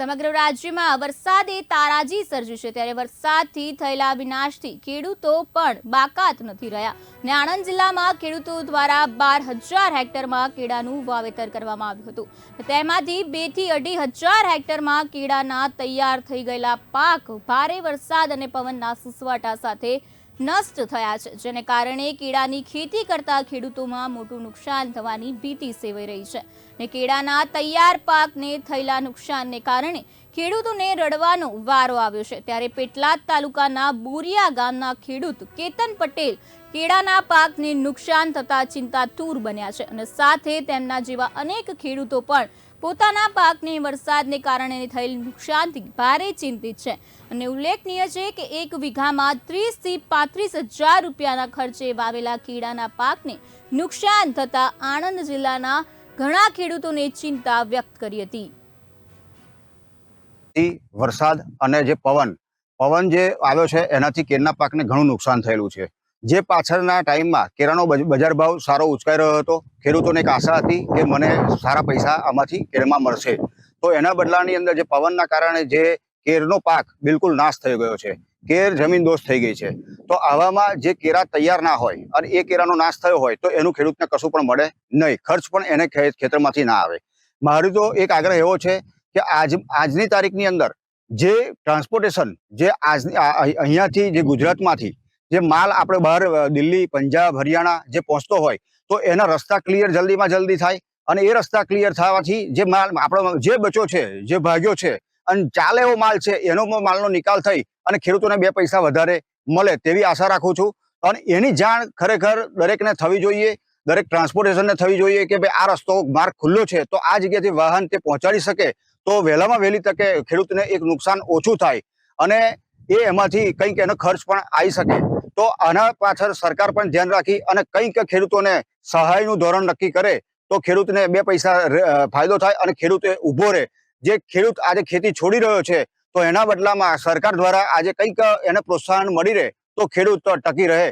સમગ્ર રાજ્યમાં વરસાદે તારાજી સર્જી છે. ત્યારે વરસાદથી થયેલા વિનાશથી ખેડૂતો પણ બાકાત નથી રહ્યા. ને આણંદ જિલ્લામાં ખેડૂતો દ્વારા બાર હજાર હેક્ટરમાં કેળાનું વાવેતર કરવામાં આવ્યું હતું. તેમાંથી બેથી અઢી હજાર હેક્ટરમાં કેળાના તૈયાર થઈ ગયેલા પાક, ભારે વરસાદ અને પવનના સુસવાટા સાથે નષ્ટ થયા છે, જેને કારણે કેળાની ખેતી કરતા ખેડૂતોમાં મોટું નુકસાન થવાની ભીતિ સેવાઈ રહી છે. ને કેળાના તૈયાર પાકને થયેલા નુકસાનને કારણે ખેડૂતોને રડવાનો વારો આવ્યો છે. ત્યારે પેટલાદ તાલુકાના બોરિયા ગામના ખેડૂત કેતન પટેલ કેળાના પાકને નુકસાન થતા ચિંતાતુર બન્યા છે અને સાથે તેમના જેવા અનેક ખેડૂતો પણ પોતાના પાકને વરસાદને કારણે થયેલ નુકસાનથી ભારે ચિંતિત છે. અને ઉલ્લેખનીય છે કે એક વીઘામાં ત્રીસથી પાંત્રીસ હજાર રૂપિયાના ખર્ચે વાવેલા કેળાના પાકને નુકસાન થતા આણંદ જિલ્લાના ઘણા ખેડૂતોને ચિંતા વ્યક્ત કરી હતી. થી વરસાદ અને જે પવન પવન જે આવ્યો છે, એનાથી કેરના પાકને ઘણું નુકસાન થયેલું છે. જે પાછળના ટાઈમમાં બજ- બજાર ભાવ સારો ઉચકાઈ રહ્યો હતો, ખેડૂતોને એક આશા હતી કે મને સારા પૈસા આમાંથી કેરમાં મળશે. તો એના બદલાની અંદર જે પવનના કારણે જે કેરનો પાક બિલકુલ નાશ થઈ ગયો છે. કેર જમીન દોષ થઈ ગઈ છે. તો આવામાં જે કેળા તૈયાર ના હોય અને એ કેળાનો નાશ થયો હોય, તો એનું ખેડૂતને કશું પણ મળે નહીં. ખર્ચ પણ એને ખેતરમાંથી ના આવે. મારું તો એક આગ્રહ એવો છે કે આજ, આજની તારીખની અંદર જે ટ્રાન્સપોર્ટેશન જે આજની અહીંયાથી જે ગુજરાતમાંથી જે માલ આપણે બહાર દિલ્હી, પંજાબ, હરિયાણા જે પહોંચતો હોય, તો એના રસ્તા ક્લિયર જલ્દીમાં જલ્દી થાય અને એ રસ્તા ક્લિયર થવાથી જે માલ, આપણો, જે બચ્યો છે, જે ભાગ્યો છે અને ચાલે એવો માલ છે, એનો માલનો નિકાલ થઈ અને ખેડૂતોને બે પૈસા વધારે મળે તેવી આશા રાખું છું. અને એની જાણ ખરેખર દરેકને થવી જોઈએ, દરેક ટ્રાન્સપોર્ટેશનને થવી જોઈએ કે ભાઈ આ રસ્તો માર્ગ ખુલ્લો છે, તો આ જગ્યાથી વાહન તે પહોંચાડી શકે તો વહેલામાં વહેલી તકે ખેડૂતને એક નુકસાન ઓછું થાય અને એ એમાંથી કંઈક એનો ખર્ચ પણ આવી શકે. તો આના પાછળ સરકાર પણ ધ્યાન રાખી અને કંઈક ખેડૂતોને સહાયનું ધોરણ નક્કી કરે તો ખેડૂતને બે પૈસા ફાયદો થાય અને ખેડૂતે ઊભો રહે. જે ખેડૂત આજે ખેતી છોડી રહ્યો છે તો એના બદલામાં સરકાર દ્વારા આજે કંઈક એને પ્રોત્સાહન મળી રહે તો ખેડૂત ટકી રહે.